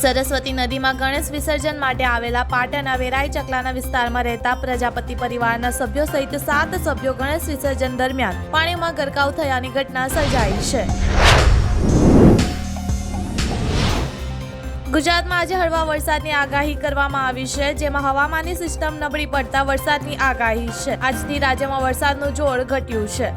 સરસ્વતી નદીમાં ગણેશ વિસર્જન માટે આવેલા પાટણના વેરાઈ ચકલાના વિસ્તારમાં રહેતા પ્રજાપતિ પરિવારના સભ્યો સહિત સાત સભ્યો ગણેશ વિસર્જન દરમિયાન પાણીમાં ગરકાવ થયાની ઘટના સર્જાઈ છે. ગુજરાતમાં આજે હળવા વરસાદની આગાહી કરવામાં આવી છે, જેમાં હવામાનની સિસ્ટમ નબળી પડતા વરસાદની આગાહી છે. આજથી રાજ્યમાં વરસાદનું જોર ઘટ્યું છે.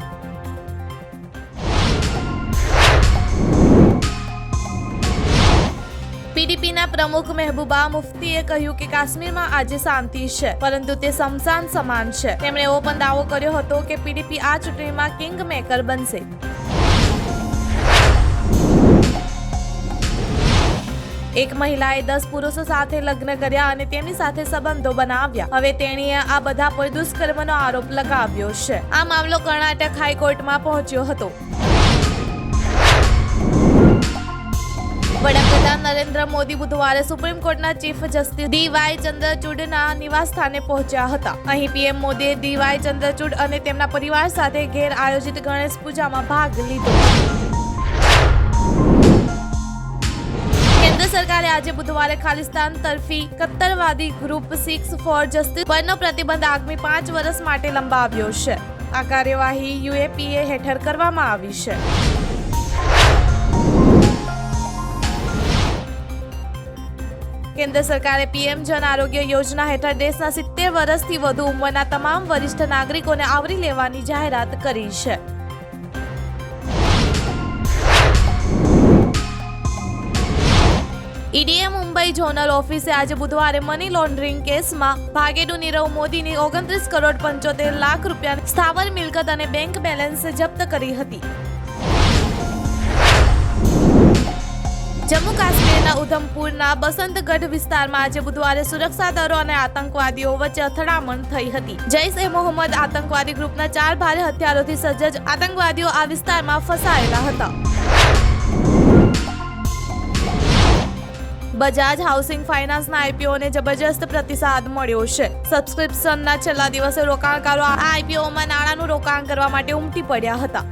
પીડીપીના પ્રમુખ મહેબૂબા મુફ્તીએ કહ્યું કે કાશ્મીરમાં આજે શાંતિ છે, પરંતુ તે સમસાન સમાન છે. તેમણે એવો પણ દાવો કર્યો હતો કે પીડીપી આ ચૂંટણીમાં કિંગ મેકર બનશે. એક મહિલાએ દસ પુરુષો સાથે લગ્ન કર્યા અને તેમની સાથે સંબંધો બનાવ્યા. હવે તેણીએ આ બધા પર દુષ્કર્મનો આરોપ લગાવ્યો છે. આ મામલો કર્ણાટક હાઈકોર્ટમાં પહોંચ્યો હતો. વડાપ્રધાન નરેન્દ્ર મોદી બુધવારે સુપ્રીમ કોર્ટના ચીફ જસ્ટિસ ડી વાય ચંદ્રચૂડના નિવાસ સ્થાને પહોંચ્યા હતા. અહીં પીએમ મોદીએ ડી વાય ચંદ્રચૂડ અને તેમના પરિવાર સાથે ઘેર આયોજિત ગણેશ પૂજામાં ભાગ લીધો. કેન્દ્ર સરકારે આજે બુધવારે ખાલિસ્તાન તરફી કટ્ટરવાદી ગ્રુપ સિક્સ ફોર જસ્ટિસ પરનો પ્રતિબંધ આગામી પાંચ વર્ષ માટે લંબાવ્યો છે. આ કાર્યવાહી યુએપીએ હેઠળ કરવામાં આવી છે. કેન્દ્ર સરકારે પીએમ જન આરોગ્ય યોજના હેઠળ દેશના સિત્તેર વર્ષથી વધુ ઉંમરના તમામ વરિષ્ઠ નાગરિકોને આવરી લેવાની જાહેરાત કરી છે. ઈડીએ મુંબઈ ઝોનલ ઓફિસે આજે બુધવારે મની લોન્ડરિંગ કેસમાં ભાગેડુ નીરવ મોદીની ઓગણત્રીસ કરોડ પંચોતેર લાખ રૂપિયા સ્થાવર મિલકત અને બેંક બેલેન્સ જપ્ત કરી હતી. જમ્મુ કાશ્મીરના ઉધમપુરના બસંતગઢ વિસ્તારમાં આજે બુધવારે સુરક્ષા દળો અને આતંકવાદીઓ વચ્ચે અથડામણ થઈ હતી. જૈશ એ મોહમ્મદ આતંકવાદી ગ્રુપના ચાર ભારે હથિયારોથી સજ્જ આતંકવાદીઓ આ વિસ્તારમાં ફસાયેલા હતા. બજાજ હાઉસિંગ ફાઇનાન્સના આઈપીઓને જબરજસ્ત પ્રતિસાદ મળ્યો છે. સબસ્ક્રિપ્શનના છેલ્લા દિવસે રોકાણકારો આ આઈપીઓમાં નાણાંનું રોકાણ કરવા માટે ઉમટી પડ્યા હતા.